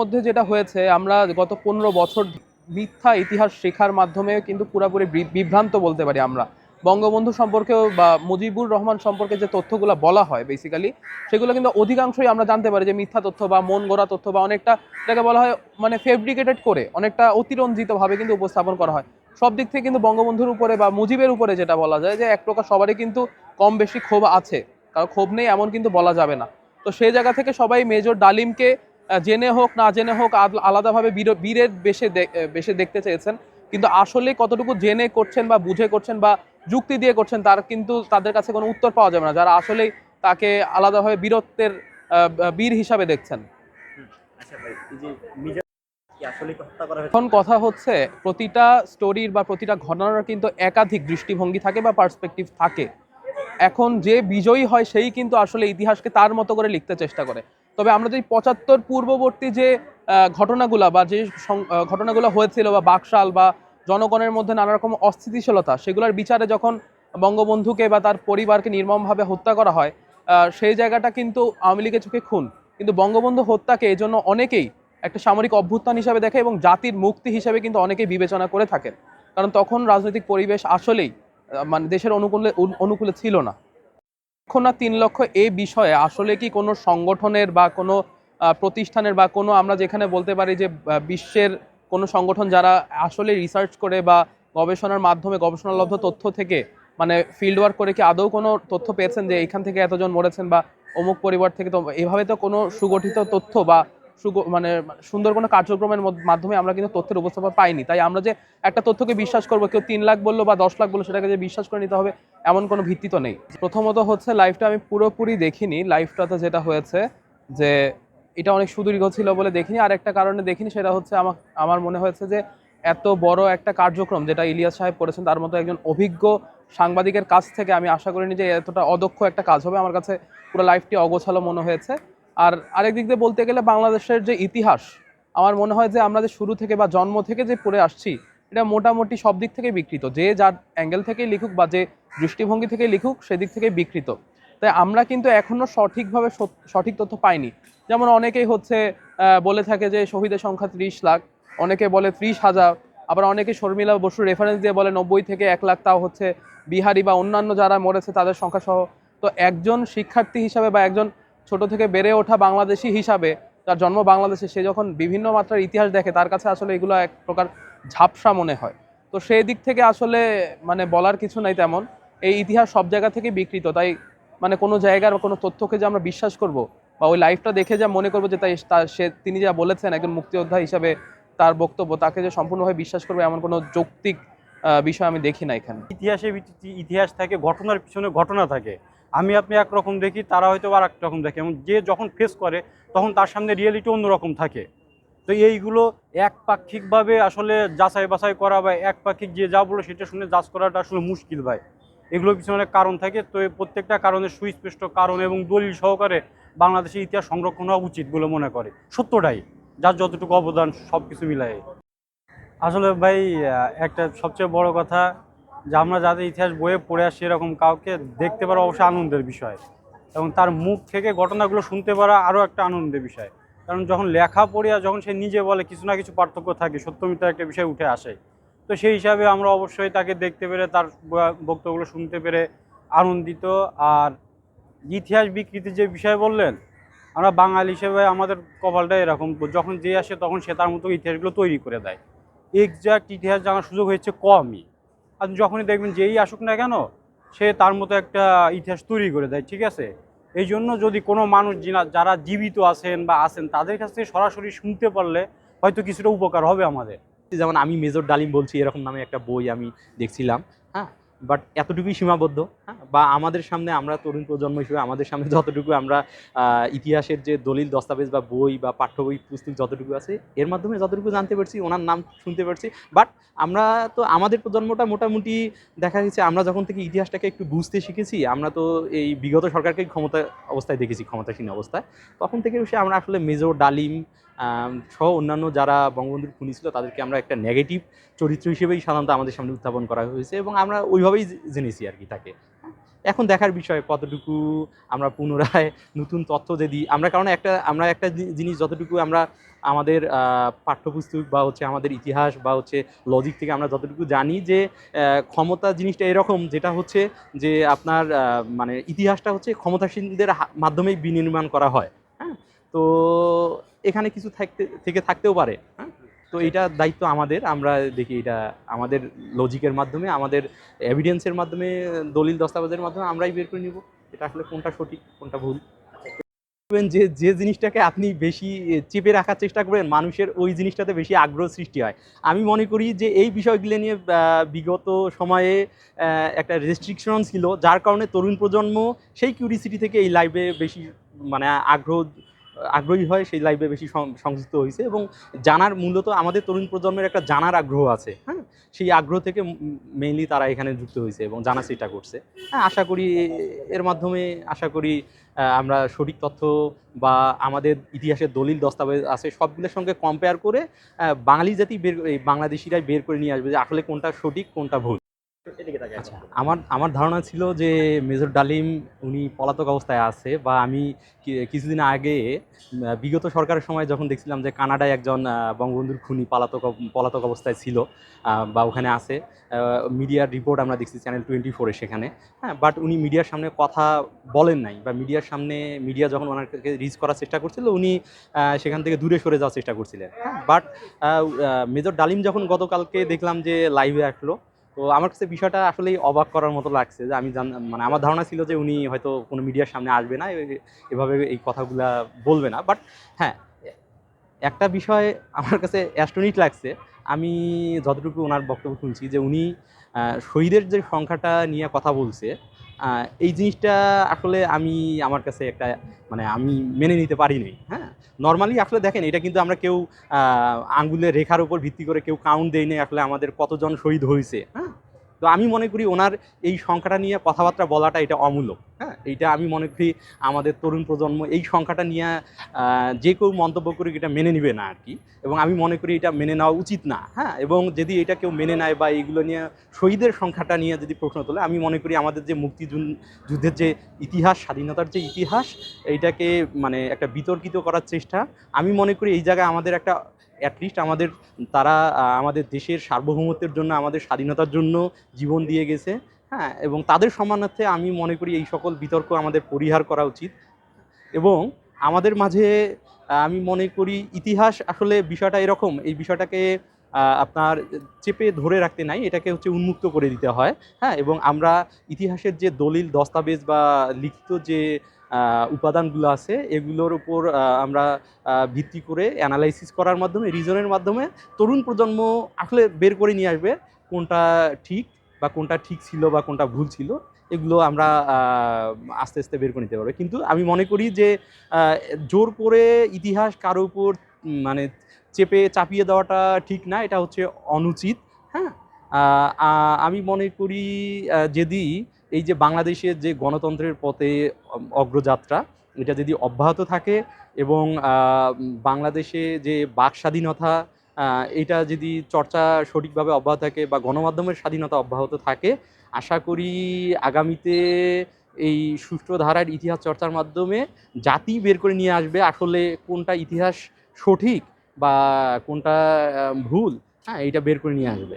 মধ্যে যেটা হয়েছে, আমরা গত পনেরো বছর মিথ্যা ইতিহাস শেখার মাধ্যমে কিন্তু পুরোপুরি বিভ্রান্ত বলতে পারি আমরা। বঙ্গবন্ধু সম্পর্কেও বা মুজিবুর রহমান সম্পর্কে যে তথ্যগুলো বলা হয় বেসিক্যালি সেগুলো কিন্তু অধিকাংশই আমরা জানতে পারি যে মিথ্যা তথ্য বা মন গড়া তথ্য বা অনেকটা এটাকে বলা হয় মানে ফেব্রিকেটেড করে, অনেকটা অতিরঞ্জিতভাবে কিন্তু উপস্থাপন করা হয়। সব দিক থেকে কিন্তু বঙ্গবন্ধুর উপরে বা মুজিবের উপরে যেটা বলা যায় যে এক প্রকার সবারই কিন্তু কম বেশি ক্ষোভ আছে। কারণ ক্ষোভ নেই এমন কিন্তু বলা যাবে না। তো সেই জায়গা থেকে সবাই মেজর ডালিমকে জেনে হোক না জেনে হোক আলাদাভাবে বীরের বেশে বেশে দেখতে চেয়েছেন। কিন্তু আসলে কতটুকু জেনে করছেন বা বুঝে করছেন বা যুক্তি দিয়ে করছেন তার কিন্তু তাদের কাছে কোনো উত্তর পাওয়া যাবে না। যারা আসলেই তাকে আলাদাভাবে বীরত্বের বীর হিসাবে দেখছেন। আচ্ছা আসলে এখন কথা হচ্ছে প্রতিটা স্টোরির বা প্রতিটা ঘটনার কিন্তু একাধিক দৃষ্টিভঙ্গি থাকে বা পার্সপেক্টিভ থাকে। এখন যে বিজয়ী হয় সেই কিন্তু আসলে ইতিহাসকে তার মতো করে লিখতে চেষ্টা করে। তবে আমরা যদি পঁচাত্তর পূর্ববর্তী যে ঘটনাগুলা বা যে ঘটনাগুলো হয়েছিল বা বাকশাল বা জনগণের মধ্যে নানা রকম অস্থিতিশীলতা, সেগুলোর বিচারে যখন বঙ্গবন্ধুকে বা তার পরিবারকে নির্মমভাবে হত্যা করা হয় সেই জায়গাটা কিন্তু আওয়ামী লীগের চোখে খুন। কিন্তু বঙ্গবন্ধু হত্যাকে এজন্য অনেকেই একটা সামরিক অভ্যুত্থান হিসাবে দেখে এবং জাতির মুক্তি হিসাবে কিন্তু অনেকেই বিবেচনা করে থাকেন। কারণ তখন রাজনৈতিক পরিবেশ আসলেই মানে দেশের অনুকূলে অনুকূলে ছিল না। লক্ষ না তিন লক্ষ এ বিষয়ে আসলে কি কোনো সংগঠনের বা কোনো প্রতিষ্ঠানের বা কোনো আমরা যেখানে বলতে পারি যে বিশ্বের কোনো সংগঠন যারা আসলে রিসার্চ করে বা গবেষণার মাধ্যমে গবেষণালব্ধ তথ্য থেকে মানে ফিল্ড ওয়ার্ক করে কি আদৌ কোনো তথ্য পেয়েছেন যে এখান থেকে এতজন মরেছেন বা অমুক পরিবার থেকে তো, এভাবে তো কোনো সুগঠিত তথ্য বা মানে সুন্দর কোনো কার্যক্রমের মাধ্যমে আমরা কিন্তু তথ্যের উপস্থাপন পাইনি। তাই আমরা যে একটা তথ্যকে বিশ্বাস করব, কেউ তিন লাখ বলল বা দশ লাখ বলল, সেটাকে যে বিশ্বাস করে নিতে হবে, এমন কোনো ভিত্তি তো নেই। প্রথমত হচ্ছে লাইফটা আমি পুরোপুরি দেখিনি। লাইফটাতে যেটা হয়েছে যে, এটা অনেক সুদীর্ঘ ছিল বলে দেখিনি। আর একটা কারণে দেখিনি, সেটা হচ্ছে আমার আমার মনে হয়েছে যে, এত বড় একটা কার্যক্রম যেটা ইলিয়াস সাহেব করেছেন, তার মতো একজন অভিজ্ঞ সাংবাদিকের কাছ থেকে আমি আশা করিনি যে এতটা অদক্ষ একটা কাজ হবে। আমার কাছে পুরো লাইফটি অগোছালো মনে হয়েছে। আর আরেক দিক দিয়ে বলতে গেলে বাংলাদেশের যে ইতিহাস, আমার মনে হয় যে আমরা যে শুরু থেকে বা জন্ম থেকে যে পড়ে আসছি, এটা মোটামুটি সব দিক থেকে বিকৃত। যে যার অ্যাঙ্গেল থেকেই লিখুক বা যে দৃষ্টিভঙ্গি থেকে লিখুক, সেদিক থেকে বিকৃত। তাই আমরা কিন্তু এখনও সঠিকভাবে সঠিক তথ্য পাইনি। যেমন অনেকেই হচ্ছে বলে থাকে যে শহীদের সংখ্যা ত্রিশ লাখ, অনেকে বলে ত্রিশ হাজার, আবার অনেকে শর্মিলা বসুর রেফারেন্স দিয়ে বলে নব্বই থেকে এক লাখ, তাও হচ্ছে বিহারি বা অন্যান্য যারা মরেছে তাদের সংখ্যা সহ। তো একজন শিক্ষার্থী হিসাবে বা একজন ছোট থেকে বেড়ে ওঠা বাংলাদেশি হিসাবে তার জন্ম বাংলাদেশে, সে যখন বিভিন্ন মাত্রার ইতিহাস দেখে, তার কাছে আসলে এগুলো এক প্রকার ঝাপসা মনে হয়। তো সেই দিক থেকে আসলে মানে বলার কিছু নাই তেমন। এই ইতিহাস সব জায়গা থেকে বিকৃত। তাই মানে কোনো জায়গার কোনো তথ্যকে যে আমরা বিশ্বাস করব বা ওই লাইফটা দেখে যা মনে করব যে তাই সে, তিনি যা বলেছেন একজন মুক্তিযোদ্ধা হিসাবে তার বক্তব্য, তাকে যে সম্পূর্ণভাবে বিশ্বাস করবে এমন কোনো যৌক্তিক বিষয় আমি দেখি না এখানে। ইতিহাসে ইতিহাস থাকে, ঘটনার পিছনে ঘটনা থাকে। আমি আপনি একরকম দেখি, তারা হয়তো আর রকম দেখে। এবং যে যখন ফেস করে, তখন তার সামনে রিয়েলিটি অন্যরকম থাকে। তো এইগুলো একপাক্ষিকভাবে আসলে যাচাই বাছাই করা বা একপাক্ষিক যে যা বলো সেটা শুনে যাচ করাটা আসলে মুশকিল ভাই। এগুলোর পিছনে অনেক কারণ থাকে। তো এই প্রত্যেকটা কারণের সুস্পষ্ট কারণ এবং দলিল সহকারে বাংলাদেশের ইতিহাস সংরক্ষণ হওয়া উচিত বলে মনে করে। সত্যটাই। যার যতটুকু অবদান সব কিছু মিলায়। আসলে ভাই একটা সবচেয়ে বড় কথা যে আমরা যাদের ইতিহাস বইয়ে পড়ে আসছি এরকম কাউকে দেখতে পারা অবশ্যই আনন্দের বিষয়। এবং তার মুখ থেকে ঘটনাগুলো শুনতে পারা আরও একটা আনন্দের বিষয়। কারণ যখন লেখা পড়িয়া যখন সে নিজে বলে কিছু না কিছু পার্থক্য থাকে সত্যমিতার একটা বিষয় উঠে আসে। তো সেই হিসাবে আমরা অবশ্যই তাকে দেখতে পেরে, তার বক্তব্যগুলো শুনতে পেরে আনন্দিত। আর ইতিহাস বিকৃতির যে বিষয় বললেন, আমরা বাঙালি হিসেবে আমাদের কপালটা এরকম। যখন যে আসে তখন সে তার মতো ইতিহাসগুলো তৈরি করে দেয়। এক্সাক্ট ইতিহাস জানার সুযোগ হয়েছে কমই। আর যখনই দেখবেন যেই আসুক না কেন, সে তার মতো একটা ইতিহাস তৈরি করে দেয়, ঠিক আছে? এই জন্য যদি কোনো মানুষ যারা জীবিত আছেন বা আছেন, তাদের কাছ থেকে সরাসরি শুনতে পারলে হয়তো কিছুটা উপকার হবে আমাদের। যেমন আমি মেজর ডালিম বলছি, এরকম নামে একটা বই আমি দেখছিলাম। বাট এতটুকুই সীমাবদ্ধ হ্যাঁ? বা আমাদের সামনে আমরা তরুণ প্রজন্ম হিসেবে আমাদের সামনে যতটুকু আমরা ইতিহাসের যে দলিল, দস্তাবেজ বা বই বা পাঠ্য বই, পুস্তক যতটুকু আছে, এর মাধ্যমে যতটুকু জানতে পারছি, ওনার নাম শুনতে পারছি। বাট আমরা তো, আমাদের প্রজন্মটা মোটামুটি দেখা গেছে, আমরা যখন থেকে ইতিহাসটাকে একটু বুঝতে শিখেছি, আমরা তো এই বিগত সরকারকে ক্ষমতা, অবস্থায় দেখেছি, ক্ষমতাসীন অবস্থায়। তখন থেকে সে আমরা আসলে মেজর ডালিম সহ অন্যান্য যারা বঙ্গবন্ধুর খুনি ছিল, তাদেরকে আমরা একটা নেগেটিভ চরিত্র হিসেবেই সাধারণত আমাদের সামনে উত্থাপন করা হয়েছে এবং আমরা ওইভাবেই জেনেছি আর কি তাকে। এখন দেখার বিষয় কতটুকু আমরা পুনরায় নতুন তথ্য যে দিই আমরা কারণ একটা, আমরা একটা জিনিস যতটুকু আমরা আমাদের পাঠ্যপুস্তক বা হচ্ছে আমাদের ইতিহাস বা হচ্ছে লজিক থেকে আমরা যতটুকু জানি যে ক্ষমতা জিনিসটা এরকম যেটা হচ্ছে যে আপনার মানে ইতিহাসটা হচ্ছে ক্ষমতাসীনদের মাধ্যমেই বিনির্মাণ করা হয়। হ্যাঁ? তো এখানে কিছু থাকতে থেকে থাকতেও পারে হ্যাঁ? তো এটা দায়িত্ব আমাদের আমরা দেখি এটা আমাদের লজিকের মাধ্যমে আমাদের এভিডেন্সের মাধ্যমে দলিল দস্তাবেজের মাধ্যমে আমরাই বের করে নিব এটা আসলে কোনটা সঠিক কোনটা ভুল। যে যে জিনিসটাকে আপনি বেশি চেপে রাখার চেষ্টা করবেন মানুষের ওই জিনিসটাতে বেশি আগ্রহ সৃষ্টি হয়। আমি মনে করি যে এই বিষয়গুলো নিয়ে বিগত সময়ে একটা রেস্ট্রিকশন ছিল যার কারণে তরুণ প্রজন্ম সেই কিউরিসিটি থেকে এই লাইভে বেশি মানে আগ্রহ আগ্রহী হয়, সেই লাইভে বেশি সংযুক্ত হয়েছে এবং জানার মূলত আমাদের তরুণ প্রজন্মের একটা জানার আগ্রহ আছে হ্যাঁ? সেই আগ্রহ থেকে মেইনলি তারা এখানে যুক্ত হয়েছে এবং জানার চেষ্টা করছে। হ্যাঁ আশা করি এর মাধ্যমে, আশা করি আমরা সঠিক তথ্য বা আমাদের ইতিহাসের দলিল, দস্তাবেজ আছে সবগুলোর সঙ্গে কম্পেয়ার করে বাঙালি জাতি বের বাংলাদেশিরাই বের করে নিয়ে আসবে যে আসলে কোনটা সঠিক, কোনটা ভুল। আচ্ছা আমার আমার ধারণা ছিল যে মেজর ডালিম উনি পলাতক অবস্থায় আছে বা আমি কিছুদিন আগে বিগত সরকারের সময় যখন দেখছিলাম যে কানাডায় একজন বঙ্গবন্ধুর খুনি পলাতক পলাতক অবস্থায় ছিল বা ওখানে আছে মিডিয়ার রিপোর্ট আমরা দেখছি চ্যানেল টোয়েন্টি ফোরে সেখানে হ্যাঁ বাট উনি মিডিয়ার সামনে কথা বলেন নাই বা মিডিয়ার সামনে মিডিয়া যখন ওনাকে রিচ করার চেষ্টা করছিল উনি সেখান থেকে দূরে সরে যাওয়ার চেষ্টা করছিলেন। বাট মেজর ডালিম যখন গতকালকে দেখলাম যে লাইভে আসলো তো আমার কাছে বিষয়টা আসলেই অবাক করার মতো লাগছে যে আমি জান মানে আমার ধারণা ছিল যে উনি হয়তো কোনো মিডিয়ার সামনে আসবে না এভাবে এই কথাগুলা বলবে না। বাট হ্যাঁ একটা বিষয় আমার কাছে অ্যাস্ট্রোনিক লাগছে। আমি যতটুকু ওনার বক্তব্য শুনছি যে উনি শহীদের যে সংখ্যাটা নিয়ে কথা বলছে এই জিনিসটা আসলে আমি, আমার কাছে একটা মানে আমি মেনে নিতে পারিনি হ্যাঁ? নর্মালি আসলে দেখেন, এটা কিন্তু আমরা কেউ আঙ্গুলের রেখার উপর ভিত্তি করে কেউ কাউন্ট দেয়নি আসলে আমাদের কতজন শহীদ হয়েছে হ্যাঁ? তো আমি মনে করি ওনার এই সংখ্যাটা নিয়ে কথাবার্তা বলাটা এটা অমূলক হ্যাঁ? এইটা আমি মনে করি আমাদের তরুণ প্রজন্ম এই সংখ্যাটা নিয়ে যে কেউ মন্তব্য করে এটা মেনে নিবে না আর কি। এবং আমি মনে করি এটা মেনে নেওয়া উচিত না হ্যাঁ? এবং যদি এটা কেউ মেনে নেয় বা এইগুলো নিয়ে শহীদের সংখ্যাটা নিয়ে যদি প্রশ্ন তোলে, আমি মনে করি আমাদের যে মুক্তি যুদ্ধের যে ইতিহাস, স্বাধীনতার যে ইতিহাস, এইটাকে মানে একটা বিতর্কিত করার চেষ্টা। আমি মনে করি এই জায়গায় আমাদের একটা অ্যাটলিস্ট আমাদের তারা আমাদের দেশের সার্বভৌমত্বের জন্য, আমাদের স্বাধীনতার জন্য জীবন দিয়ে গেছে। হ্যাঁ এবং তাদের সম্মানার্থে আমি মনে করি এই সকল বিতর্ক আমাদের পরিহার করা উচিত। এবং আমাদের মাঝে আমি মনে করি ইতিহাস আসলে বিষয়টা এরকম, এই বিষয়টাকে আপনার চেপে ধরে রাখতে নাই, এটাকে হচ্ছে উন্মুক্ত করে দিতে হয়। হ্যাঁ এবং আমরা ইতিহাসের যে দলিল, দস্তাবেজ বা লিখিত যে উপাদানগুলো আছে, এগুলোর উপর আমরা ভিত্তি করে অ্যানালাইসিস করার মাধ্যমে রিজনের মাধ্যমে তরুণ প্রজন্ম আসলে বের করে নিয়ে আসবে কোনটা ঠিক বা কোনটা ঠিক ছিল বা কোনটা ভুল ছিল, এগুলো আমরা আস্তে আস্তে বের করে নিতে পারব। কিন্তু আমি মনে করি যে জোর করে ইতিহাস কারও উপর মানে চেপে চাপিয়ে দেওয়াটা ঠিক না, এটা হচ্ছে অনুচিত হ্যাঁ? আমি মনে করি যদি এই যে বাংলাদেশের যে গণতন্ত্রের পথে অগ্রযাত্রা, এটা যদি অব্যাহত থাকে এবং বাংলাদেশে যে বাক স্বাধীনতা এটা যদি চর্চা সঠিকভাবে অব্যাহত থাকে বা গণমাধ্যমের স্বাধীনতা অব্যাহত থাকে, আশা করি আগামীতে এই সুষ্ঠু ধারার ইতিহাস চর্চার মাধ্যমে জাতি বের করে নিয়ে আসবে আসলে কোনটা ইতিহাস সঠিক বা কোনটা ভুল হ্যাঁ এটা বের করে নিয়ে আসবে।